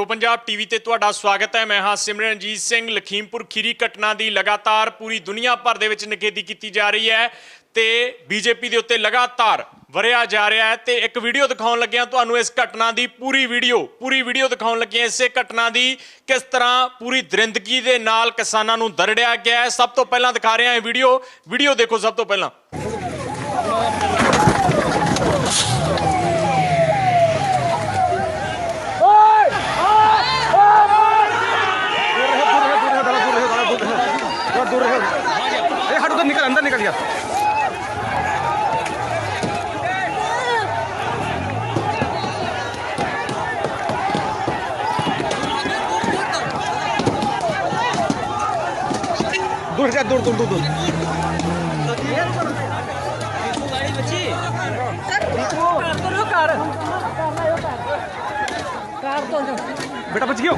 Pro Punjab TV ਤੇ ਤੁਹਾਡਾ ਸਵਾਗਤ ਹੈ। ਮੈਂ ਹਾਂ ਸਿਮਰਨਜੀਤ ਸਿੰਘ। ਲਖੀਮਪੁਰ ਖੀਰੀ ਘਟਨਾ ਦੀ ਲਗਾਤਾਰ ਪੂਰੀ ਦੁਨੀਆ ਭਰ ਦੇ ਵਿੱਚ ਨਿਖੇਧੀ ਕੀਤੀ ਜਾ ਰਹੀ ਹੈ ਤੇ ਬੀਜੇਪੀ ਦੇ ਉੱਤੇ ਲਗਾਤਾਰ ਵਰਿਆ ਜਾ ਰਿਹਾ ਹੈ ਤੇ ਇੱਕ ਵੀਡੀਓ ਦਿਖਾਉਣ ਲੱਗਿਆ ਤੁਹਾਨੂੰ ਇਸ ਘਟਨਾ ਦੀ ਪੂਰੀ ਵੀਡੀਓ ਪੂਰੀ ਵੀਡੀਓ ਦਿਖਾਉਣ ਲੱਗੇ ਹਾਂ ਇਸੇ ਘਟਨਾ ਦੀ ਕਿਸ ਤਰ੍ਹਾਂ ਪੂਰੀ ਦਰਿੰਦਗੀ ਦੇ ਨਾਲ ਕਿਸਾਨਾਂ ਨੂੰ ਦਰੜਿਆ ਗਿਆ ਹੈ। ਸਭ ਤੋਂ ਪਹਿਲਾਂ ਦਿਖਾ ਰਿਹਾ ਇਹ ਵੀਡੀਓ। ਵੀਡੀਓ ਦੇਖੋ ਸਭ ਤੋਂ ਪਹਿਲਾਂ। দূর যা দূর দূর দূর দূর बेटा बच गयो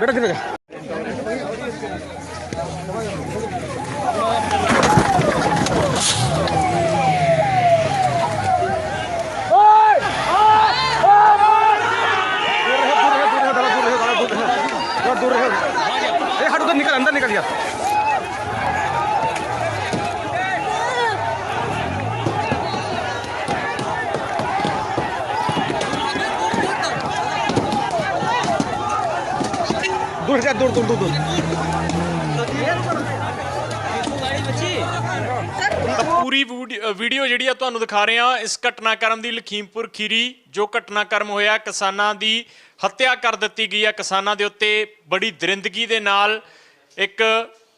बेटा किधर गया দৌড় দৌড় দৌড় ਪੂਰੀ ਵੀਡੀਓ ਜਿਹੜੀ ਆ ਤੁਹਾਨੂੰ ਦਿਖਾ ਰਹੇ ਆ ਇਸ ਘਟਨਾਕ੍ਰਮ ਦੀ ਲਖੀਮਪੁਰ ਖੀਰੀ, ਜੋ ਘਟਨਾਕ੍ਰਮ ਹੋਇਆ, ਕਿਸਾਨਾਂ ਦੀ ਹੱਤਿਆ ਕਰ ਦਿੱਤੀ ਗਈ ਆ। ਕਿਸਾਨਾਂ ਦੇ ਉੱਤੇ ਬੜੀ ਦਰਿੰਦਗੀ ਦੇ ਨਾਲ ਇੱਕ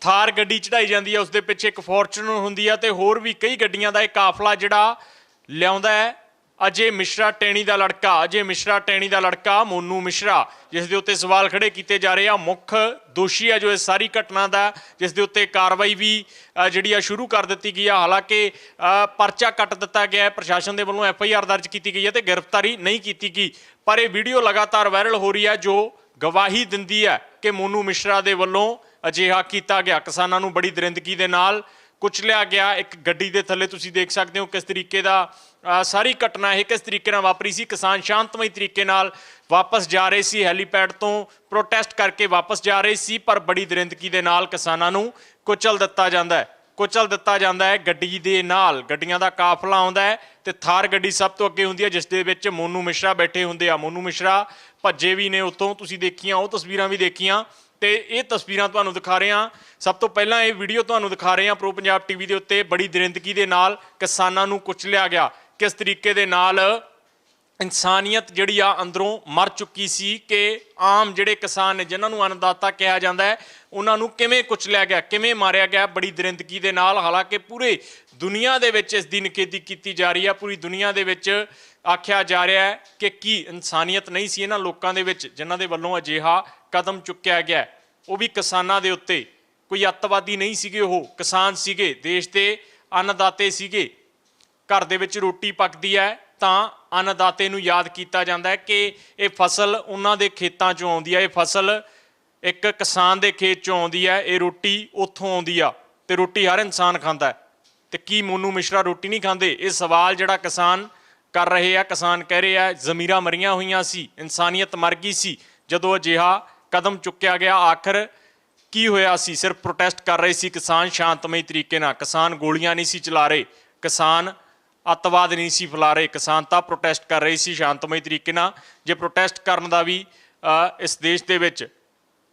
ਥਾਰ ਗੱਡੀ ਚੜਾਈ ਜਾਂਦੀ ਆ, ਉਸ ਦੇ ਪਿੱਛੇ ਇੱਕ ਫੋਰਚੂਨਰ ਹੁੰਦੀ ਆ ਤੇ ਹੋਰ ਵੀ ਕਈ ਗੱਡੀਆਂ ਦਾ ਇਹ ਕਾਫਲਾ ਜਿਹੜਾ ਲਿਆਉਂਦਾ ਹੈ। ਅਜੇ ਮਿਸ਼ਰਾ ਟੈਣੀ ਦਾ ਲੜਕਾ, ਅਜੇ ਮਿਸ਼ਰਾ ਟੈਣੀ ਦਾ ਲੜਕਾ ਮੋਨੂ ਮਿਸ਼ਰਾ, ਜਿਸ ਦੇ ਉੱਤੇ ਸਵਾਲ ਖੜੇ ਕੀਤੇ ਜਾ ਰਹੇ ਆ। ਮੁੱਖ ਦੋਸ਼ੀ ਹੈ ਜੋ ਇਸ ਸਾਰੀ ਘਟਨਾ ਦਾ, ਜਿਸ ਦੇ ਉੱਤੇ ਕਾਰਵਾਈ ਵੀ ਜਿਹੜੀ ਆ ਸ਼ੁਰੂ ਕਰ ਦਿੱਤੀ ਗਈ ਆ। ਹਾਲਾਂਕਿ ਪਰਚਾ ਕੱਟ ਦਿੱਤਾ ਗਿਆ ਹੈ। ਪ੍ਰਸ਼ਾਸਨ ਦੇ ਵੱਲੋਂ ਐਫ ਆਈ ਆਰ ਦਰਜ ਕੀਤੀ ਗਈ ਹੈ ਤੇ ਗ੍ਰਿਫਤਾਰੀ ਨਹੀਂ ਕੀਤੀ ਗਈ। ਪਰ ਇਹ ਵੀਡੀਓ ਲਗਾਤਾਰ ਵਾਇਰਲ ਹੋ ਰਹੀ ਹੈ ਜੋ ਗਵਾਹੀ ਦਿੰਦੀ ਹੈ ਕਿ ਮੋਨੂ ਮਿਸ਼ਰਾ ਦੇ ਵੱਲੋਂ ਅਜਿਹਾ ਕੀਤਾ ਗਿਆ। ਕਿਸਾਨਾਂ ਨੂੰ ਬੜੀ ਦਰਿੰਦਗੀ ਦੇ ਨਾਲ ਕੁਚਲਿਆ ਗਿਆ। ਇੱਕ ਗੱਡੀ ਦੇ ਥੱਲੇ ਤੁਸੀਂ ਦੇਖ ਸਕਦੇ ਹੋ ਕਿਸ ਤਰੀਕੇ ਦਾ ਸਾਰੀ ਘਟਨਾ ਇਹ ਕਿਸ ਤਰੀਕੇ ਨਾਲ ਵਾਪਰੀ ਸੀ? ਕਿਸਾਨ ਸ਼ਾਂਤਮਈ ਤਰੀਕੇ ਨਾਲ ਵਾਪਸ ਜਾ ਰਹੇ ਸੀ, ਹੈਲੀਪੈਡ ਤੋਂ ਪ੍ਰੋਟੈਸਟ ਕਰਕੇ ਵਾਪਸ ਜਾ ਰਹੇ ਸੀ, ਪਰ ਬੜੀ ਦਰਿੰਦਗੀ ਦੇ ਨਾਲ ਕਿਸਾਨਾਂ ਨੂੰ ਕੁਚਲ ਦਿੱਤਾ ਜਾਂਦਾ ਹੈ। ਕੁਚਲ ਦਿੱਤਾ ਜਾਂਦਾ ਹੈ ਗੱਡੀ ਦੇ ਨਾਲ। ਗੱਡੀਆਂ ਦਾ ਕਾਫਲਾ ਆਉਂਦਾ ਹੈ ਤੇ ਥਾਰ ਗੱਡੀ ਸਭ ਤੋਂ ਅੱਗੇ ਹੁੰਦੀ ਹੈ, ਜਿਸ ਦੇ ਵਿੱਚ ਮੋਨੂ ਮਿਸ਼ਰਾ ਬੈਠੇ ਹੁੰਦੇ ਆ। ਮੋਨੂ ਮਿਸ਼ਰਾ ਭੱਜੇ ਵੀ ਨੇ ਉਤੋਂ ਤੁਸੀਂ ਦੇਖੀਆਂ, ਉਹ ਤਸਵੀਰਾਂ ਵੀ ਦੇਖੀਆਂ। ਤੇ ਇਹ ਤਸਵੀਰਾਂ ਤੁਹਾਨੂੰ ਦਿਖਾ ਰਹੇ ਹਾਂ। ਸਭ ਤੋਂ ਪਹਿਲਾਂ ਇਹ ਵੀਡੀਓ ਤੁਹਾਨੂੰ ਦਿਖਾ ਰਹੇ ਹਾਂ ਪ੍ਰੋ ਪੰਜਾਬ ਟੀਵੀ ਦੇ ਉੱਤੇ। ਬੜੀ ਦਰਿੰਦਗੀ ਦੇ ਨਾਲ ਕਿਸਾਨਾਂ ਨੂੰ ਕੁਚਲਿਆ ਗਿਆ। ਕਿਸ ਤਰੀਕੇ ਦੇ ਨਾਲ ਇਨਸਾਨੀਅਤ ਜਿਹੜੀ ਆ ਅੰਦਰੋਂ ਮਰ ਚੁੱਕੀ ਸੀ ਕਿ ਆਮ ਜਿਹੜੇ ਕਿਸਾਨ ਨੇ, ਜਿਨ੍ਹਾਂ ਨੂੰ ਅੰਨਦਾਤਾ ਕਿਹਾ ਜਾਂਦਾ ਹੈ, ਉਹਨਾਂ ਨੂੰ ਕਿਵੇਂ ਕੁਚਲਿਆ ਗਿਆ, ਕਿਵੇਂ ਮਾਰਿਆ ਗਿਆ, ਬੜੀ ਦਰਿੰਦਗੀ ਦੇ ਨਾਲ, ਹਾਲਾਂਕਿ ਪੂਰੇ ਦੁਨੀਆ ਦੇ ਵਿੱਚ ਇਸ ਦੀ ਨਿਖੇਧੀ ਕੀਤੀ ਜਾ ਰਹੀ ਆ, ਪੂਰੀ ਦੁਨੀਆ ਦੇ ਵਿੱਚ ਆਖਿਆ ਜਾ ਰਿਹਾ ਹੈ ਕਿ ਕੀ ਇਨਸਾਨੀਅਤ ਨਹੀਂ ਸੀ ਇਹਨਾਂ ਲੋਕਾਂ ਦੇ ਵਿੱਚ ਜਿਨ੍ਹਾਂ ਦੇ ਵੱਲੋਂ ਅਜਿਹਾ ਕਦਮ ਚੁੱਕਿਆ ਗਿਆ ਉਹ ਵੀ ਕਿਸਾਨਾਂ ਦੇ ਉੱਤੇ, ਕੋਈ ਅੱਤਵਾਦੀ ਨਹੀਂ ਸੀਗੇ ਉਹ, ਕਿਸਾਨ ਸੀਗੇ, ਦੇਸ਼ ਦੇ ਅੰਨਦਾਤੇ ਸੀਗੇ। ਘਰ ਦੇ ਵਿੱਚ ਰੋਟੀ ਪੱਕਦੀ ਹੈ, ਤਾਂ ਅੰਨਦਾਤੇ ਨੂੰ ਯਾਦ ਕੀਤਾ ਜਾਂਦਾ ਹੈ ਕਿ ਇਹ ਫਸਲ ਉਹਨਾਂ ਦੇ ਖੇਤਾਂ 'ਚੋਂ ਆਉਂਦੀ ਹੈ। ਇਹ ਫਸਲ ਇੱਕ ਕਿਸਾਨ ਦੇ ਖੇਤ 'ਚੋਂ ਆਉਂਦੀ ਹੈ, ਇਹ ਰੋਟੀ ਉੱਥੋਂ ਆਉਂਦੀ ਆ ਤੇ ਰੋਟੀ ਹਰ ਇਨਸਾਨ ਖਾਂਦਾ ਹੈ। ਤੇ ਕੀ ਮੋਨੂ ਮਿਸ਼ਰਾ ਰੋਟੀ ਨਹੀਂ ਖਾਂਦੇ? ਇਹ ਸਵਾਲ ਜਿਹੜਾ ਕਿਸਾਨ ਕਰ ਰਹੇ ਆ, ਕਿਸਾਨ ਕਹਿ ਰਹੇ ਆ, ਜ਼ਮੀਰਾਂ ਮਰੀਆਂ ਹੋਈਆਂ ਸੀ, ਇਨਸਾਨੀਅਤ ਮਰ ਗਈ ਸੀ, ਜਦੋਂ ਅਜਿਹਾ ਕਦਮ ਚੁੱਕਿਆ ਗਿਆ, ਆਖਰ ਕੀ ਹੋਇਆ ਸੀ? ਸਿਰਫ ਪ੍ਰੋਟੈਸਟ ਕਰ ਰਹੇ ਸੀ ਕਿਸਾਨ ਸ਼ਾਂਤਮਈ ਤਰੀਕੇ ਨਾਲ, ਕਿਸਾਨ ਗੋਲੀਆਂ ਨਹੀਂ ਸੀ ਚਲਾ ਰਹੇ, ਕਿਸਾਨ ਅੱਤਵਾਦ ਨਹੀਂ ਸੀ ਫੈਲਾ ਰਹੇ। ਕਿਸਾਨ ਤਾਂ ਪ੍ਰੋਟੈਸਟ ਕਰ ਰਹੇ ਸੀ ਸ਼ਾਂਤਮਈ ਤਰੀਕੇ ਨਾਲ। ਜੇ ਪ੍ਰੋਟੈਸਟ ਕਰਨ ਦਾ ਵੀ ਇਸ ਦੇਸ਼ ਦੇ ਵਿੱਚ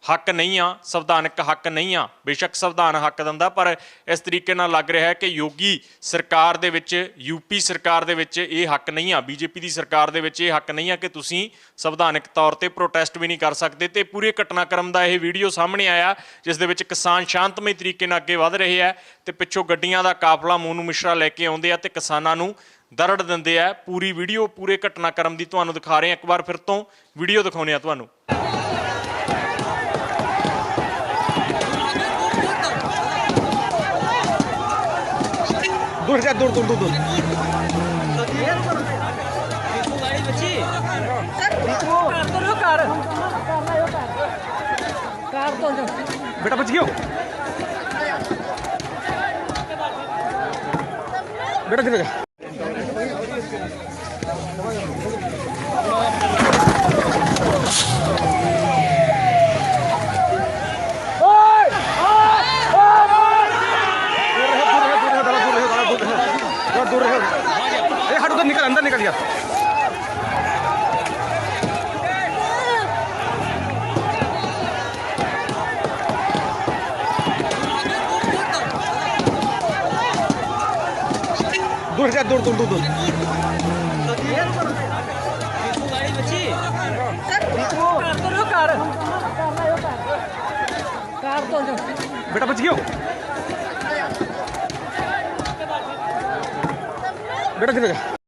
ਹੱਕ ਨਹੀਂ ਆ, ਸੰਵਿਧਾਨਕ ਹੱਕ ਨਹੀਂ ਆ, ਬੇਸ਼ੱਕ ਸੰਵਿਧਾਨ ਹੱਕ ਦਿੰਦਾ, ਪਰ ਇਸ ਤਰੀਕੇ ਨਾਲ ਲੱਗ ਰਿਹਾ ਹੈ ਕਿ ਯੋਗੀ ਸਰਕਾਰ ਦੇ ਵਿੱਚ, ਯੂਪੀ ਸਰਕਾਰ ਦੇ ਵਿੱਚ ਇਹ ਹੱਕ ਨਹੀਂ ਆ, ਬੀਜੇਪੀ ਦੀ ਸਰਕਾਰ ਦੇ ਵਿੱਚ ਇਹ ਹੱਕ ਨਹੀਂ ਆ ਕਿ ਤੁਸੀਂ ਸੰਵਿਧਾਨਕ ਤੌਰ ਤੇ ਪ੍ਰੋਟੈਸਟ ਵੀ ਨਹੀਂ ਕਰ ਸਕਦੇ ਤੇ ਪੂਰੇ ਘਟਨਾਕ੍ਰਮ ਦਾ ਇਹ ਵੀਡੀਓ ਸਾਹਮਣੇ ਆਇਆ, ਜਿਸ ਦੇ ਵਿੱਚ ਕਿਸਾਨ ਸ਼ਾਂਤਮਈ ਤਰੀਕੇ ਨਾਲ ਅੱਗੇ ਵਧ ਰਹੇ ਆ ਤੇ ਪਿੱਛੋਂ ਗੱਡੀਆਂ ਦਾ ਕਾਫਲਾ ਮੋਨੂ ਮਿਸ਼ਰਾ ਲੈ ਕੇ ਆਉਂਦੇ ਆ ਤੇ ਕਿਸਾਨਾਂ ਨੂੰ ਦਰੜ ਦਿੰਦੇ ਆ। ਪੂਰੀ ਵੀਡੀਓ ਪੂਰੇ ਘਟਨਾਕ੍ਰਮ ਦੀ ਤੁਹਾਨੂੰ ਦਿਖਾ ਰਹੇ ਆ ਇੱਕ ਵਾਰ ਫਿਰ ਤੋਂ ਵੀਡੀਓ ਦਿਖਾਉਂਦੇ ਆ ਤੁਹਾਨੂੰ। દૂર જા દૂર દૂર દૂર દૂર. બેટા બચ ગયો બેટા ધીરે ਜੋ बेटा बच गयो बेटा किधर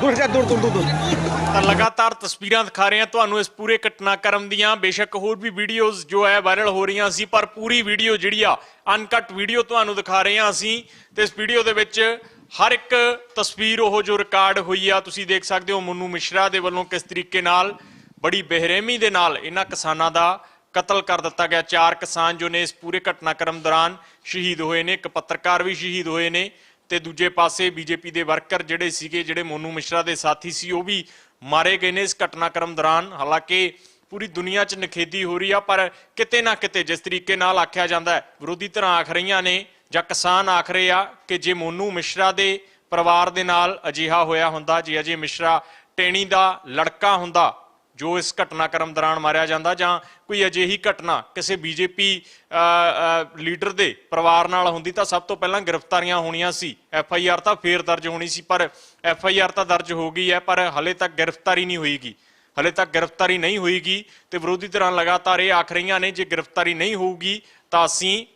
ਦੂਰ ਜਾ, ਦੂਰ ਦੂਰ ਦੂਰ ਤਾਂ ਲਗਾਤਾਰ ਤਸਵੀਰਾਂ ਦਿਖਾ ਰਹੇ ਹਾਂ ਤੁਹਾਨੂੰ ਇਸ ਪੂਰੇ ਘਟਨਾਕ੍ਰਮ ਦੀਆਂ। ਬੇਸ਼ੱਕ ਹੋਰ ਵੀ ਵੀਡੀਓਜ਼ ਜੋ ਹੈ ਵਾਇਰਲ ਹੋ ਰਹੀਆਂ ਸੀ, ਪਰ ਪੂਰੀ ਵੀਡੀਓ ਜਿਹੜੀ ਆ ਅਨਕਟ ਵੀਡੀਓ ਤੁਹਾਨੂੰ ਦਿਖਾ ਰਹੇ ਹਾਂ ਅਸੀਂ। ਤੇ ਇਸ ਵੀਡੀਓ ਦੇ ਵਿੱਚ ਹਰ ਇੱਕ ਤਸਵੀਰ ਉਹ ਜੋ ਰਿਕਾਰਡ ਹੋਈ ਆ, ਤੁਸੀਂ ਦੇਖ ਸਕਦੇ ਹੋ ਮੁੰਨੂ ਮਿਸ਼ਰਾ ਦੇ ਵੱਲੋਂ ਕਿਸ ਤਰੀਕੇ ਨਾਲ, ਬੜੀ ਬੇਰਹਿਮੀ ਦੇ ਨਾਲ ਇਹਨਾਂ ਕਿਸਾਨਾਂ ਦਾ ਕਤਲ ਕਰ ਦਿੱਤਾ ਗਿਆ। ਚਾਰ ਕਿਸਾਨ ਜੋ ਨੇ ਇਸ ਪੂਰੇ ਘਟਨਾਕ੍ਰਮ ਦੌਰਾਨ ਸ਼ਹੀਦ ਹੋਏ ਨੇ, ਇੱਕ ਪੱਤਰਕਾਰ ਵੀ ਸ਼ਹੀਦ ਹੋਏ ਨੇ। ਤੇ ਦੂਜੇ ਪਾਸੇ ਬੀਜੇਪੀ ਦੇ ਵਰਕਰ ਜਿਹੜੇ ਸੀਗੇ, ਜਿਹੜੇ ਮੋਨੂ ਮਿਸ਼ਰਾ ਦੇ ਸਾਥੀ ਸੀ, ਉਹ ਵੀ ਮਾਰੇ ਗਏ ਨੇ ਇਸ ਘਟਨਾਕ੍ਰਮ ਦੌਰਾਨ। ਹਾਲਾਂਕਿ ਪੂਰੀ ਦੁਨੀਆ 'ਚ ਨਖੇਦੀ ਹੋ ਰਹੀ ਆ, ਪਰ ਕਿਤੇ ਨਾ ਕਿਤੇ ਜਿਸ ਤਰੀਕੇ ਨਾਲ ਆਖਿਆ ਜਾਂਦਾ ਵਿਰੋਧੀ ਧਿਰਾਂ ਆਖ ਰਹੀਆਂ ਨੇ ਜਾਂ ਕਿਸਾਨ ਆਖ ਰਹੇ ਆ ਕਿ ਜੇ ਮੋਨੂ ਮਿਸ਼ਰਾ ਦੇ ਪਰਿਵਾਰ ਦੇ ਨਾਲ ਅਜਿਹਾ ਹੋਇਆ ਹੁੰਦਾ, ਜੇ ਅਜੇ ਮਿਸ਼ਰਾ ਟੇਣੀ ਦਾ ਲੜਕਾ ਹੁੰਦਾ ਜੋ ਇਸ ਘਟਨਾਕ੍ਰਮ ਦੌਰਾਨ ਮਾਰਿਆ ਜਾਂਦਾ ਜਾਂ ਕੋਈ ਅਜਿਹੀ ਘਟਨਾ ਕਿਸੇ ਬੀਜੇਪੀ ਲੀਡਰ ਦੇ ਪਰਿਵਾਰ ਨਾਲ ਹੁੰਦੀ ਤਾਂ ਸਭ ਤੋਂ ਪਹਿਲਾਂ ਗ੍ਰਿਫਤਾਰੀਆਂ ਹੋਣੀਆਂ ਸੀ। ਐਫ ਆਈ ਆਰ ਤਾਂ ਫੇਰ ਦਰਜ ਹੋਣੀ ਸੀ, ਪਰ ਐਫ ਆਈ ਆਰ ਤਾਂ ਦਰਜ ਹੋ ਗਈ ਹੈ, ਪਰ ਹਲੇ ਤੱਕ ਗ੍ਰਿਫਤਾਰੀ ਨਹੀਂ ਹੋਈਗੀ। ਹਲੇ ਤੱਕ ਗ੍ਰਿਫਤਾਰੀ ਨਹੀਂ ਹੋਈਗੀ ਤੇ ਵਿਰੋਧੀ ਧਿਰਾਂ ਲਗਾਤਾਰ ਇਹ ਆਖ ਰਹੀਆਂ ਨੇ, ਜੇ ਗ੍ਰਿਫਤਾਰੀ ਨਹੀਂ ਹੋਊਗੀ ਤਾਂ ਅਸੀਂ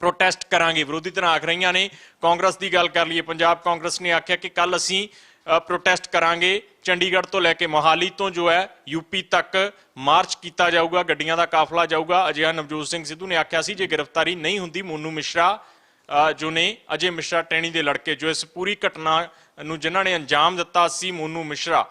ਪ੍ਰੋਟੈਸਟ ਕਰਾਂਗੇ। ਵਿਰੋਧੀ ਧਿਰਾਂ ਆਖ ਰਹੀਆਂ ਨੇ, ਕਾਂਗਰਸ ਦੀ ਗੱਲ ਕਰ ਲਈਏ, ਪੰਜਾਬ ਕਾਂਗਰਸ ਨੇ ਆਖਿਆ ਕਿ ਕੱਲ ਅਸੀਂ ਪ੍ਰੋਟੈਸਟ ਕਰਾਂਗੇ। ਚੰਡੀਗੜ੍ਹ ਤੋਂ ਲੈ ਕੇ ਮੋਹਾਲੀ ਤੋਂ ਜੋ ਹੈ ਯੂਪੀ ਤੱਕ ਮਾਰਚ ਕੀਤਾ ਜਾਊਗਾ, ਗੱਡੀਆਂ ਦਾ ਕਾਫਲਾ ਜਾਊਗਾ। ਅਜਿਹਾ ਨਵਜੋਤ ਸਿੰਘ ਸਿੱਧੂ ਨੇ ਆਖਿਆ ਸੀ, ਜੇ ਗ੍ਰਿਫਤਾਰੀ ਨਹੀਂ ਹੁੰਦੀ, ਮੋਨੂ ਮਿਸ਼ਰਾ ਜੋ ਨੇ ਅਜੇ ਮਿਸ਼ਰਾ ਟੈਣੀ ਦੇ ਲੜਕੇ, ਜੋ ਇਸ ਪੂਰੀ ਘਟਨਾ ਨੂੰ ਜਿਨ੍ਹਾਂ ਨੇ ਅੰਜਾਮ ਦਿੱਤਾ ਸੀ, ਮੋਨੂ ਮਿਸ਼ਰਾ,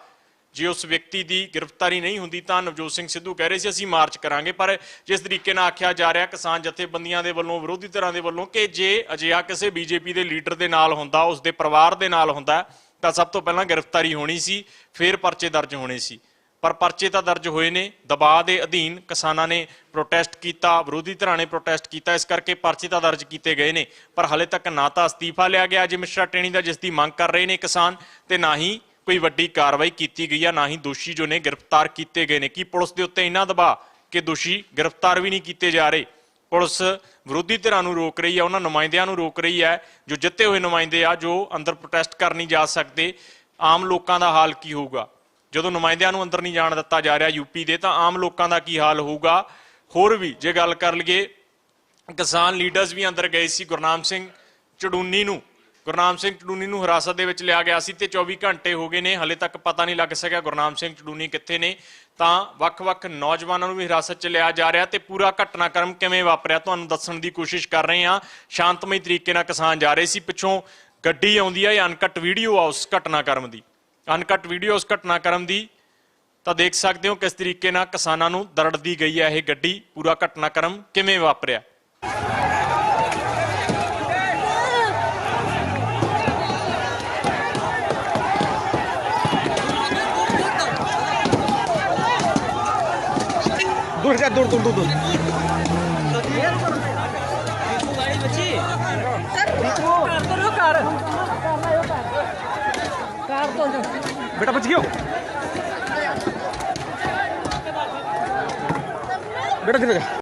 ਜੇ ਉਸ ਵਿਅਕਤੀ ਦੀ ਗ੍ਰਿਫਤਾਰੀ ਨਹੀਂ ਹੁੰਦੀ, ਤਾਂ ਨਵਜੋਤ ਸਿੰਘ ਸਿੱਧੂ ਕਹਿ ਰਹੇ ਸੀ, ਅਸੀਂ ਮਾਰਚ ਕਰਾਂਗੇ। ਪਰ ਜਿਸ ਤਰੀਕੇ ਨਾਲ ਆਖਿਆ ਜਾ ਰਿਹਾ, ਕਿਸਾਨ ਜਥੇਬੰਦੀਆਂ ਦੇ ਵੱਲੋਂ, ਵਿਰੋਧੀ ਧਿਰਾਂ ਦੇ ਵੱਲੋਂ ਕਿ ਜੇ ਅਜਿਹਾ ਕਿਸੇ ਬੀਜੇਪੀ ਦੇ ਲੀਡਰ ਦੇ ਨਾਲ ਹੁੰਦਾ ਉਸ ਦੇ ਪਰਿਵਾਰ ਦੇ ਨਾਲ ਹੁੰਦਾ ਤਾਂ ਸਭ ਤੋਂ ਪਹਿਲਾਂ ਗ੍ਰਿਫਤਾਰੀ ਹੋਣੀ ਸੀ, ਫਿਰ ਪਰਚੇ ਦਰਜ ਹੋਣੇ ਸੀ। ਪਰ ਪਰਚੇ ਤਾਂ ਦਰਜ ਹੋਏ ਨੇ ਦਬਾਅ ਦੇ ਅਧੀਨ ਕਿਸਾਨਾਂ ਨੇ ਪ੍ਰੋਟੈਸਟ ਕੀਤਾ, ਵਿਰੋਧੀ ਧਿਰਾਂ ਨੇ ਪ੍ਰੋਟੈਸਟ ਕੀਤਾ, ਇਸ ਕਰਕੇ ਪਰਚੇ ਤਾਂ ਦਰਜ ਕੀਤੇ ਗਏ ਨੇ। ਪਰ ਹਲੇ ਤੱਕ ਨਾ ਤਾਂ ਅਸਤੀਫਾ ਲਿਆ ਗਿਆ, ਅਜੇ ਮਿਸ਼ਰਾ ਟੇਣੀ ਦਾ ਜਿਸ ਦੀ ਮੰਗ ਕਰ ਰਹੇ ਨੇ ਕਿਸਾਨ, ਤੇ ਨਾ ਹੀ ਕੋਈ ਵੱਡੀ ਕਾਰਵਾਈ ਕੀਤੀ ਗਈ ਆ, ਨਾ ਹੀ ਦੋਸ਼ੀ ਜੋ ਨੇ ਗ੍ਰਿਫਤਾਰ ਕੀਤੇ ਗਏ ਨੇ। ਕੀ ਪੁਲਿਸ ਦੇ ਉੱਤੇ ਇੰਨਾ ਦਬਾਅ ਕਿ ਦੋਸ਼ੀ ਗ੍ਰਿਫਤਾਰ ਵੀ ਨਹੀਂ ਕੀਤੇ ਜਾ ਰਹੇ? ਪੁਲਿਸ ਵਿਰੋਧੀ ਧਿਰਾਂ ਨੂੰ ਰੋਕ ਰਹੀ ਹੈ, ਉਹਨਾਂ ਨੁਮਾਇੰਦਿਆਂ ਨੂੰ ਰੋਕ ਰਹੀ ਹੈ, ਜੋ ਜਿੱਤੇ ਹੋਏ ਨੁਮਾਇੰਦੇ ਆ, ਜੋ ਅੰਦਰ ਪ੍ਰੋਟੈਸਟ ਕਰਨ ਨਹੀਂ ਜਾ ਸਕਦੇ, ਆਮ ਲੋਕਾਂ ਦਾ ਹਾਲ ਕੀ ਹੋਊਗਾ? ਜਦੋਂ ਨੁਮਾਇੰਦਿਆਂ ਨੂੰ ਅੰਦਰ ਨਹੀਂ ਜਾਣ ਦਿੱਤਾ ਜਾ ਰਿਹਾ ਯੂਪੀ ਦੇ, ਤਾਂ ਆਮ ਲੋਕਾਂ ਦਾ ਕੀ ਹਾਲ ਹੋਊਗਾ? ਹੋਰ ਵੀ, ਜੇ ਗੱਲ ਕਰ ਲਈਏ, ਕਿਸਾਨ ਲੀਡਰਸ ਵੀ ਅੰਦਰ ਗਏ ਸੀ, ਗੁਰਨਾਮ ਸਿੰਘ ਚੜੂਨੀ ਨੂੰ। ਗੁਰਨਾਮ ਸਿੰਘ ਚੜੂਨੀ ਨੂੰ ਹਿਰਾਸਤ ਦੇ ਵਿੱਚ ਲਿਆ ਗਿਆ ਸੀ ਤੇ 24 ਘੰਟੇ ਹੋ ਗਏ ਨੇ, ਹਲੇ ਤੱਕ ਪਤਾ ਨਹੀਂ ਲੱਗ ਸਕਿਆ ਗੁਰਨਾਮ ਸਿੰਘ ਚੜੂਨੀ ਕਿੱਥੇ ਨੇ। ਤਾਂ ਵੱਖ-ਵੱਖ ਨੌਜਵਾਨਾਂ ਨੂੰ ਵੀ ਹਿਰਾਸਤ 'ਚ ਲਿਆ ਜਾ ਰਿਹਾ ਤੇ ਪੂਰਾ ਘਟਨਾਕ੍ਰਮ ਕਿਵੇਂ ਵਾਪਰਿਆ ਤੁਹਾਨੂੰ ਦੱਸਣ ਦੀ ਕੋਸ਼ਿਸ਼ ਕਰ ਰਹੇ ਹਾਂ। ਸ਼ਾਂਤਮਈ ਤਰੀਕੇ ਨਾਲ ਕਿਸਾਨ ਜਾ ਰਹੇ ਸੀ, ਪਿੱਛੋਂ ਗੱਡੀ ਆਉਂਦੀ ਹੈ ਇਹ ਅਨਕਟ ਵੀਡੀਓ ਆ ਉਸ ਘਟਨਾਕ੍ਰਮ ਦੀ। ਅਨਕਟ ਵੀਡੀਓ ਉਸ ਘਟਨਾਕ੍ਰਮ ਦੀ, ਤਾਂ ਦੇਖ ਸਕਦੇ ਹੋ ਕਿਸ ਤਰੀਕੇ ਨਾਲ ਕਿਸਾਨਾਂ ਨੂੰ ਦਰੜਦੀ ਗਈ ਹੈ ਇਹ ਗੱਡੀ। ਪੂਰਾ ਘਟਨਾਕ੍ਰਮ ਕਿਵੇਂ ਵਾਪਰਿਆ? দূর যা দূর দূর দূর দূর बेटा बच गया बेटा दिखेगा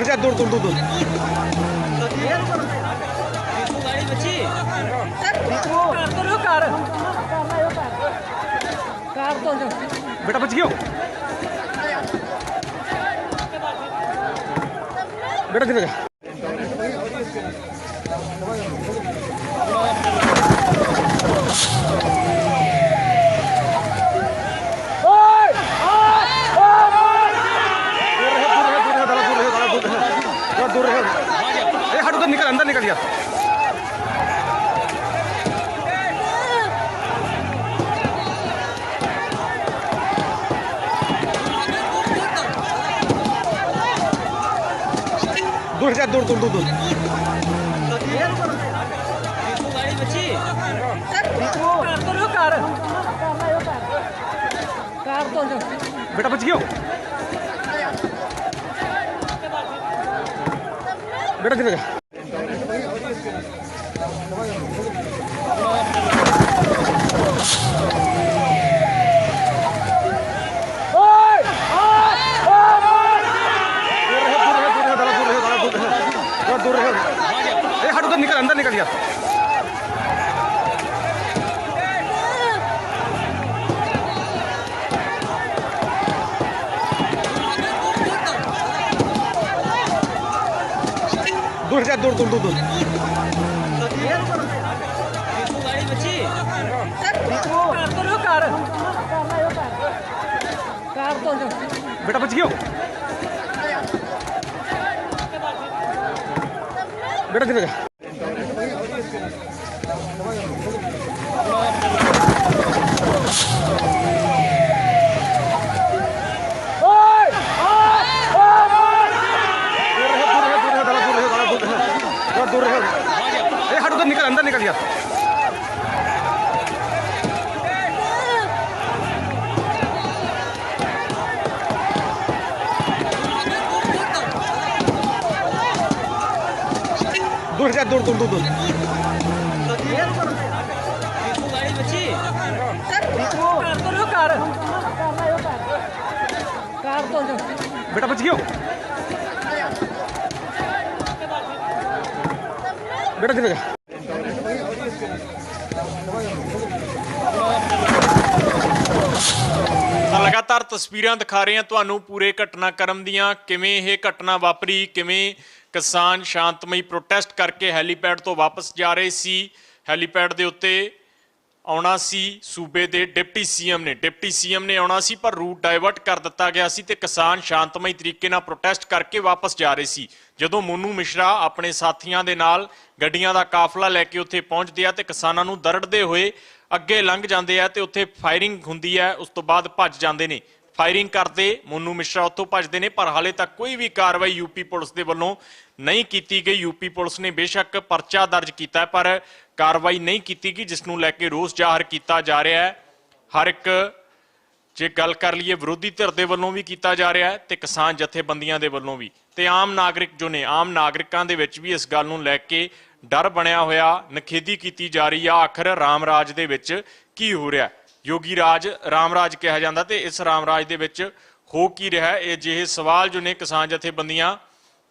दूर जा दूर दूर दूर दूर दीपू गाड़ी बची दीपू कर तो लो कर कर तो लो बेटा बच गयो बेटा धीरे जा रहे, दूर रहे। ए, हट उधर निकल अंदर निकल यार दूर जा दूर दूर दूर दूर दीपू गाड़ी बची दीपू कर तो लो कर कर तो लो बेटा बच गयो बेटा दूर जा दूर दूर दूर दूर दीपू गाड़ी बची दीपू कर तो लो कर कर तो लो बेटा बच गयो बेटा धीरे जा कर तो लो बेटा बच गयो बेटा धीरे जा ਤਾਂ ਲਗਾਤਾਰ ਤਸਵੀਰਾਂ ਦਿਖਾ ਰਹੇ ਹਾਂ ਤੁਹਾਨੂੰ ਪੂਰੇ ਘਟਨਾਕ੍ਰਮ ਦੀਆਂ ਕਿਵੇਂ ਇਹ ਘਟਨਾ ਵਾਪਰੀ ਕਿਵੇਂ ਕਿਸਾਨ ਸ਼ਾਂਤਮਈ ਪ੍ਰੋਟੈਸਟ ਕਰਕੇ ਹੈਲੀਪੈਡ ਤੋਂ ਵਾਪਸ ਜਾ ਰਹੇ ਸੀ। ਹੈਲੀਪੈਡ ਦੇ ਉੱਤੇ ਆਉਣਾ ਸੀ, ਸੂਬੇ ਦੇ ਡਿਪਟੀ ਸੀਐਮ ਨੇ। ਡਿਪਟੀ ਸੀਐਮ ਨੇ ਆਉਣਾ ਸੀ, ਪਰ ਰੂਟ ਡਾਇਵਰਟ ਕਰ ਦਿੱਤਾ ਗਿਆ ਸੀ ਤੇ ਕਿਸਾਨ ਸ਼ਾਂਤਮਈ ਤਰੀਕੇ ਨਾਲ ਪ੍ਰੋਟੈਸਟ ਕਰਕੇ ਵਾਪਸ ਜਾ ਰਹੇ ਸੀ। ਜਦੋਂ ਮੋਨੂ ਮਿਸ਼ਰਾ ਆਪਣੇ ਸਾਥੀਆਂ ਦੇ ਨਾਲ ਗੱਡੀਆਂ ਦਾ ਕਾਫਲਾ ਲੈ ਕੇ ਉੱਥੇ ਪਹੁੰਚਦੇ ਆ ਤੇ ਕਿਸਾਨਾਂ ਨੂੰ ਦਰੜਦੇ ਹੋਏ ਅੱਗੇ ਲੰਘ ਜਾਂਦੇ ਆ ਤੇ ਉੱਥੇ ਫਾਇਰਿੰਗ ਹੁੰਦੀ ਹੈ ਉਸ ਤੋਂ ਬਾਅਦ ਭੱਜ ਜਾਂਦੇ ਨੇ। ਫਾਇਰਿੰਗ ਕਰਦੇ ਮੋਨੂ ਮਿਸ਼ਰਾ ਉੱਥੋਂ ਭੱਜਦੇ ਨੇ, ਪਰ ਹਾਲੇ ਤੱਕ ਕੋਈ ਵੀ ਕਾਰਵਾਈ ਯੂਪੀ ਪੁਲਿਸ ਦੇ ਵੱਲੋਂ ਨਹੀਂ ਕੀਤੀ ਗਈ। ਯੂਪੀ ਪੁਲਿਸ ਨੇ ਬੇਸ਼ੱਕ ਪਰਚਾ ਦਰਜ ਕੀਤਾ, ਪਰ ਕਾਰਵਾਈ ਨਹੀਂ ਕੀਤੀ ਗਈ, ਜਿਸ ਨੂੰ ਲੈ ਕੇ ਰੋਸ ਜ਼ਾਹਰ ਕੀਤਾ ਜਾ ਰਿਹਾ ਹੈ। ਹਰ ਇੱਕ ਜੇ ਗੱਲ ਕਰ ਲਈਏ, ਵਿਰੋਧੀ ਧਿਰ ਦੇ ਵੱਲੋਂ ਵੀ ਕੀਤਾ ਜਾ ਰਿਹਾ ਹੈ ਤੇ ਕਿਸਾਨ ਜਥੇਬੰਦੀਆਂ ਦੇ ਵੱਲੋਂ ਵੀ। ਤੇ ਆਮ ਨਾਗਰਿਕ ਜੋ ਨੇ, ਆਮ ਨਾਗਰਿਕਾਂ ਦੇ ਵਿੱਚ ਵੀ ਇਸ ਗੱਲ ਨੂੰ ਲੈ ਕੇ ਡਰ ਬਣਿਆ ਹੋਇਆ ਨਖੇਦੀ ਕੀਤੀ ਜਾ ਰਹੀ ਆ। ਆਖਰ ਰਾਮ ਰਾਜ ਦੇ ਵਿੱਚ ਕੀ ਹੋ ਰਿਹਾ ਹੈ? ਯੋਗੀ ਰਾਜ, ਰਾਮ ਰਾਜ ਕਿਹਾ ਜਾਂਦਾ ਤੇ ਇਸ ਰਾਮ ਰਾਜ ਦੇ ਵਿੱਚ ਹੋ ਕੀ ਰਿਹਾ ਇਹ ਜਿਹੇ ਸਵਾਲ ਜੋ ਨੇ ਕਿਸਾਨ ਜਥੇਬੰਦੀਆਂ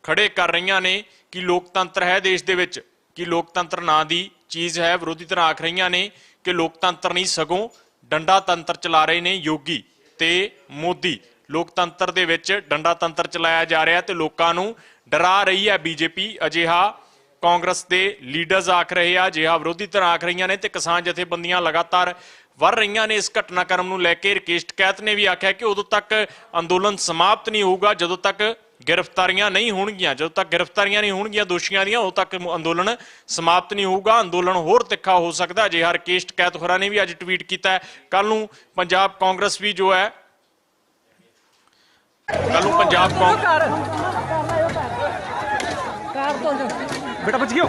ਖੜੇ ਕਰ ਰਹੀਆਂ ਨੇ ਕਿ ਲੋਕਤੰਤਰ ਹੈ ਦੇਸ਼ ਦੇ ਵਿੱਚ, ਕਿ ਲੋਕਤੰਤਰ ਨਾਂ ਦੀ ਚੀਜ਼ ਹੈ, ਵਿਰੋਧੀ ਧਿਰਾਂ ਆਖ ਰਹੀਆਂ ਨੇ ਕਿ ਲੋਕਤੰਤਰ ਨਹੀਂ, ਸਗੋਂ ਡੰਡਾ ਤੰਤਰ ਚਲਾ ਰਹੇ ਨੇ ਯੋਗੀ ਤੇ ਮੋਦੀ। ਲੋਕਤੰਤਰ ਦੇ ਵਿੱਚ ਡੰਡਾ ਤੰਤਰ ਚਲਾਇਆ ਜਾ ਰਿਹਾ ਤੇ ਲੋਕਾਂ ਨੂੰ ਡਰਾ ਰਹੀ ਹੈ ਬੀਜੇਪੀ। ਅਜਿਹਾ ਕਾਂਗਰਸ ਦੇ ਲੀਡਰਸ ਆਖ ਰਹੇ ਆ, ਅਜਿਹਾ ਵਿਰੋਧੀ ਧਿਰਾਂ ਆਖ ਰਹੀਆਂ ਨੇ ਤੇ ਕਿਸਾਨ ਜਥੇਬੰਦੀਆਂ ਲਗਾਤਾਰ ਵਰ ਰਹੀਆਂ ਨੇ ਇਸ ਘਟਨਾਕ੍ਰਮ ਨੂੰ ਲੈ ਕੇ। ਰਕੇਸ਼ ਟਕੈਤ ਨੇ ਵੀ ਆਖਿਆ ਕਿ ਉਦੋਂ ਤੱਕ ਅੰਦੋਲਨ ਸਮਾਪਤ ਨਹੀਂ ਹੋਊਗਾ, ਜਦੋਂ ਤੱਕ ਗ੍ਰਿਫਤਾਰੀਆਂ ਨਹੀਂ ਹੋਣਗੀਆਂ। ਜਦੋਂ ਤੱਕ ਗ੍ਰਿਫਤਾਰੀਆਂ ਨਹੀਂ ਹੋਣਗੀਆਂ, ਦੋਸ਼ੀਆਂ ਦੀਆਂ, ਉਦੋਂ ਤੱਕ ਅੰਦੋਲਨ ਸਮਾਪਤ ਨਹੀਂ ਹੋਊਗਾ। ਅੰਦੋਲਨ ਹੋਰ ਤਿੱਖਾ ਹੋ ਸਕਦਾ। ਜੇ ਹਰ ਕੇਸ਼ ਟਕੈਤ ਹੋਰਾਂ ਨੇ ਵੀ ਅੱਜ ਟਵੀਟ ਕੀਤਾ ਕੱਲ ਨੂੰ ਪੰਜਾਬ ਕਾਂਗਰਸ ਵੀ ਜੋ ਹੈ ਕੱਲ ਨੂੰ ਪੰਜਾਬ ਕਾਂਗਰਸ ਕਰ ਕਰ ਦੋ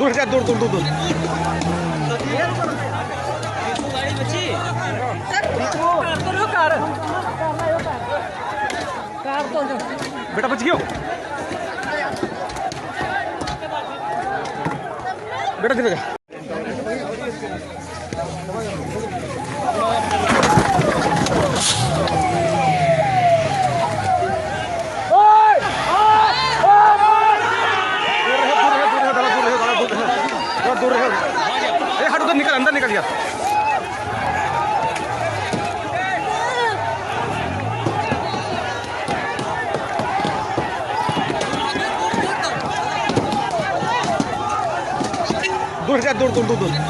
দূর কার দূর দূর দূর দূর बेटा बच गयो बेटा किधर गया তুল তুল তুল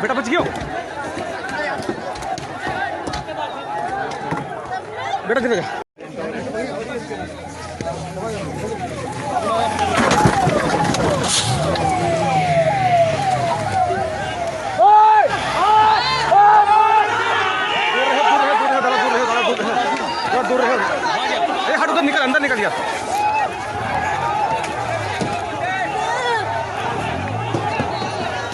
बेटा बच गयो बेटा किधर गया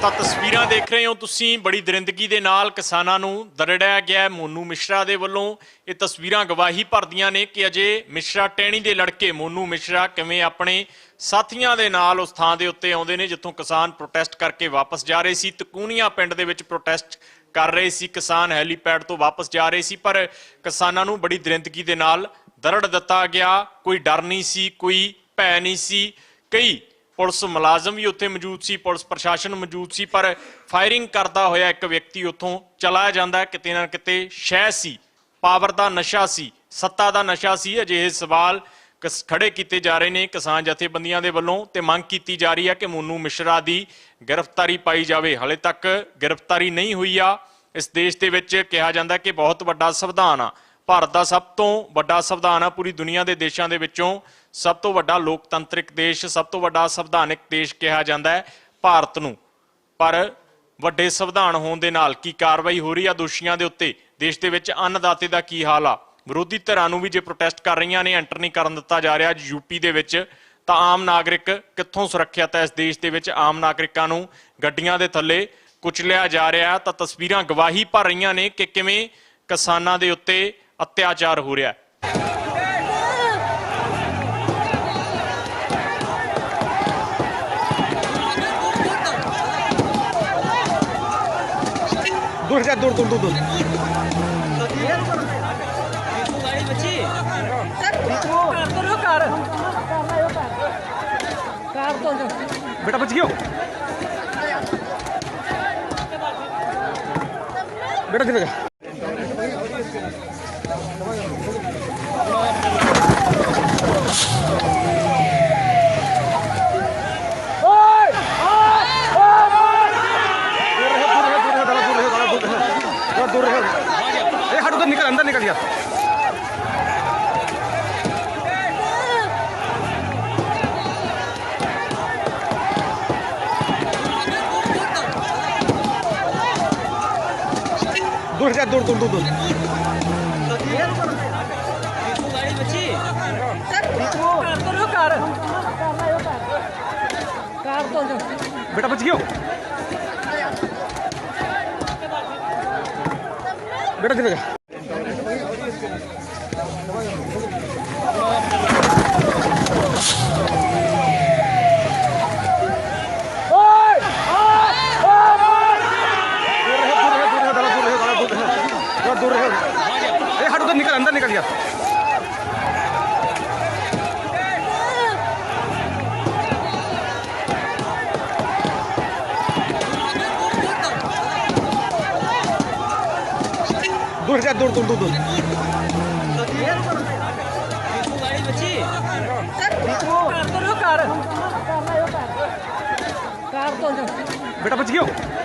ਤਾਂ ਤਸਵੀਰਾਂ ਦੇਖ ਰਹੇ ਹੋ ਤੁਸੀਂ। ਬੜੀ ਦਰਿੰਦਗੀ ਦੇ ਨਾਲ ਕਿਸਾਨਾਂ ਨੂੰ ਦਰੜਿਆ ਗਿਆ ਮੋਨੂ ਮਿਸ਼ਰਾ ਦੇ ਵੱਲੋਂ ਇਹ ਤਸਵੀਰਾਂ ਗਵਾਹੀ ਭਰਦੀਆਂ ਨੇ ਕਿ ਅਜੇ ਮਿਸ਼ਰਾ ਟਹਿਣੀ ਦੇ ਲੜਕੇ ਮੋਨੂ ਮਿਸ਼ਰਾ ਕਿਵੇਂ ਆਪਣੇ ਸਾਥੀਆਂ ਦੇ ਨਾਲ ਉਸ ਥਾਂ ਦੇ ਉੱਤੇ ਆਉਂਦੇ ਨੇ, ਜਿੱਥੋਂ ਕਿਸਾਨ ਪ੍ਰੋਟੈਸਟ ਕਰਕੇ ਵਾਪਸ ਜਾ ਰਹੇ ਸੀ। ਤਕੂਨੀਆਂ ਪਿੰਡ ਦੇ ਵਿੱਚ ਪ੍ਰੋਟੈਸਟ ਕਰ ਰਹੇ ਸੀ। ਕਿਸਾਨ ਹੈਲੀਪੈਡ ਤੋਂ ਵਾਪਸ ਜਾ ਰਹੇ ਸੀ, ਪਰ ਕਿਸਾਨਾਂ ਨੂੰ ਬੜੀ ਦਰਿੰਦਗੀ ਦੇ ਨਾਲ ਦਰੜ ਦਿੱਤਾ ਗਿਆ। ਕੋਈ ਡਰ ਨਹੀਂ ਸੀ, ਕੋਈ ਭੈ ਨਹੀਂ ਸੀ। ਕਈ ਪੁਲਿਸ ਮੁਲਾਜ਼ਮ ਵੀ ਉੱਥੇ ਮੌਜੂਦ ਸੀ, ਪੁਲਿਸ ਪ੍ਰਸ਼ਾਸਨ ਮੌਜੂਦ ਸੀ, ਪਰ ਫਾਇਰਿੰਗ ਕਰਦਾ ਹੋਇਆ ਇੱਕ ਵਿਅਕਤੀ ਉੱਥੋਂ ਚਲਾ ਜਾਂਦਾ ਕਿਤੇ ਨਾ ਕਿਤੇ ਸ਼ਹਿ ਸੀ, ਪਾਵਰ ਦਾ ਨਸ਼ਾ ਸੀ, ਸੱਤਾ ਦਾ ਨਸ਼ਾ ਸੀ, ਅਜਿਹੇ ਸਵਾਲ ਕਿਸ- ਖੜੇ ਕੀਤੇ ਜਾ ਰਹੇ ਨੇ ਕਿਸਾਨ ਜਥੇਬੰਦੀਆਂ ਦੇ ਵੱਲੋਂ ਤੇ ਮੰਗ ਕੀਤੀ ਜਾ ਰਹੀ ਹੈ ਕਿ ਮੋਨੂ ਮਿਸ਼ਰਾ ਦੀ ਗ੍ਰਿਫਤਾਰੀ ਪਾਈ ਜਾਵੇ। ਹਲੇ ਤੱਕ ਗ੍ਰਿਫਤਾਰੀ ਨਹੀਂ ਹੋਈ ਆ। ਇਸ ਦੇਸ਼ ਦੇ ਵਿੱਚ ਕਿਹਾ ਜਾਂਦਾ ਕਿ ਬਹੁਤ ਵੱਡਾ ਸੰਵਿਧਾਨ ਆ। ਭਾਰਤ ਦਾ ਸਭ ਤੋਂ ਵੱਡਾ ਸੰਵਿਧਾਨ ਆ ਪੂਰੀ ਦੁਨੀਆ ਦੇ ਦੇਸ਼ਾਂ ਦੇ ਵਿੱਚੋਂ ਸਭ ਤੋਂ ਵੱਡਾ ਲੋਕਤੰਤਰਿਕ ਦੇਸ਼, ਸਭ ਤੋਂ ਵੱਡਾ ਸੰਵਿਧਾਨਿਕ ਦੇਸ਼ ਕਿਹਾ ਜਾਂਦਾ ਹੈ ਭਾਰਤ ਨੂੰ। ਪਰ ਵੱਡੇ ਸੰਵਿਧਾਨ ਹੋਣ ਦੇ ਨਾਲ ਕੀ ਕਾਰਵਾਈ ਹੋ ਰਹੀ ਆ ਦੋਸ਼ੀਆਂ ਦੇ ਉੱਤੇ? ਦੇਸ਼ ਦੇ ਵਿੱਚ ਅੰਨਦਾਤੇ ਦਾ ਕੀ ਹਾਲ ਆ? ਵਿਰੋਧੀ ਧਿਰਾਂ ਨੂੰ ਵੀ ਜੇ ਪ੍ਰੋਟੈਸਟ ਕਰ ਰਹੀਆਂ ਨੇ ਐਂਟਰ ਨਹੀਂ ਕਰਨ ਦਿੱਤਾ ਜਾ ਰਿਹਾ ਅੱਜ ਯੂਪੀ ਦੇ ਵਿੱਚ, ਤਾਂ ਆਮ ਨਾਗਰਿਕ ਕਿੱਥੋਂ ਸੁਰੱਖਿਅਤ ਹੈ ਇਸ ਦੇਸ਼ ਦੇ ਵਿੱਚ? ਆਮ ਨਾਗਰਿਕਾਂ ਨੂੰ ਗੱਡੀਆਂ ਦੇ ਥੱਲੇ ਕੁਚਲਿਆ ਜਾ ਰਿਹਾ ਤਾਂ ਤਸਵੀਰਾਂ ਗਵਾਹੀ ਭਰ ਰਹੀਆਂ ਨੇ ਕਿ ਕਿਵੇਂ ਕਿਸਾਨਾਂ ਦੇ ਉੱਤੇ ਅਤਿਆਚਾਰ ਹੋ ਰਿਹਾ ਹੈ दूर जा दूर दूर दूर दूर ਰੀਤੂ ਗਾੜੀ ਬੱਚੀ ਰੀਤੂ ਕਰ ਕਰੋ ਕਰ ਕਰ ਤੋਂ बेटा बच गयो बेटा धीरे दूर रहो। अरे हट उधर निकल, अंदर निकल गया दूर जा, दूर दूर दूर दूर। बेटा बच गया। बेटा dur dur dur. बेटा बच गया